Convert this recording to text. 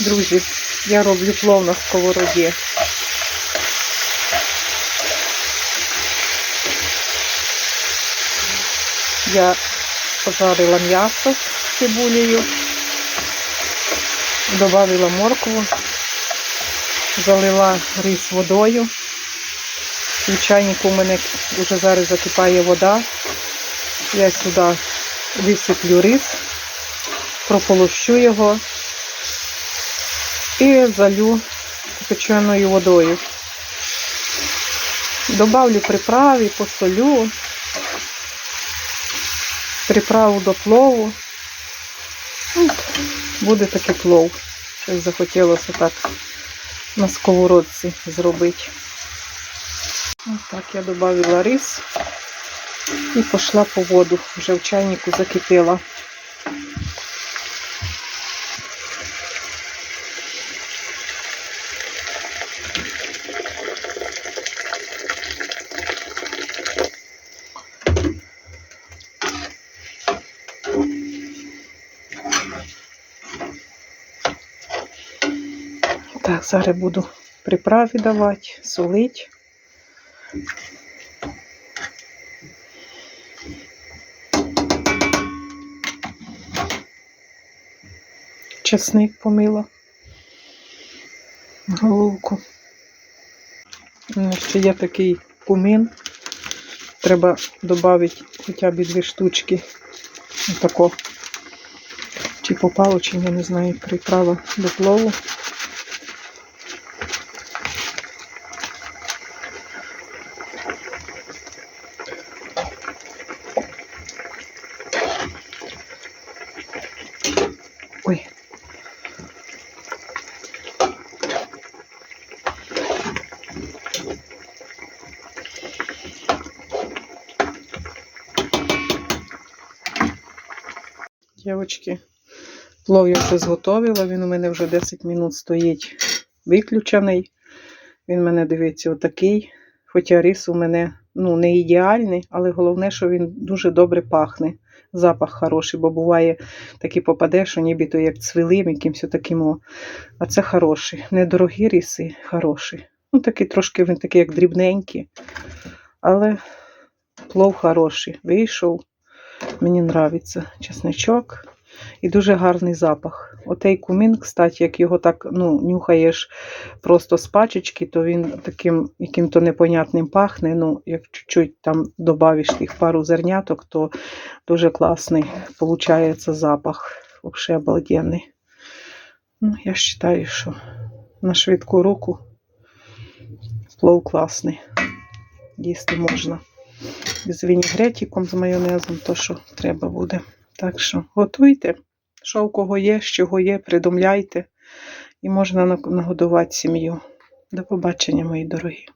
Друзі, я роблю плов на сковороді. Я пожарила м'ясо з цибулею, додала моркву, залила рис водою. В чайнику у мене вже зараз закипає вода. Я сюди висиплю рис, прополощу його і залю кипяченою водою. Добавлю приправи, посолю, приправу до плову. Буде такий плов. Щось захотілося так на сковородці зробити. Ось так я додала рис і пішла по воду. Вже в чайнику закипіла. Так, зараз буду приправи давати, солити. Чесник помила. Головку. У мене ще є такий кумин. Треба додати хоча б дві штучки. Отако. Чи попало, чи я не знаю, приправа до плову. Ой. Дівчатки, плов я вже зготовила, він у мене вже 10 минут стоїть виключений. Він у мене, дивіться, отакий. Хоча рис у мене ну, не ідеальний, але головне, що він дуже добре пахне. Запах хороший, бо буває такі попаде, що нібито як цвілим, якимось таким. А це хороший. Недорогі ріси, хороші. Ну, такий трошки він такий, як дрібненький. Але плов хороший. Вийшов. Мені подобається чесничок і дуже гарний запах. Отей кумін, кстати, як його так ну, нюхаєш просто з пачечки, то він таким яким-то непонятним пахне. Ну, як чуть-чуть там додавиш тих пару зерняток, то дуже класний виходить запах. Взагалі обалденний. Ну, я вважаю, що на швидку руку плов класний. Їсти можна з вінігретиком, з майонезом, то що треба буде. Так що готуйте, що у кого є, з чого є, придумляйте і можна нагодувати сім'ю. До побачення, мої дорогі.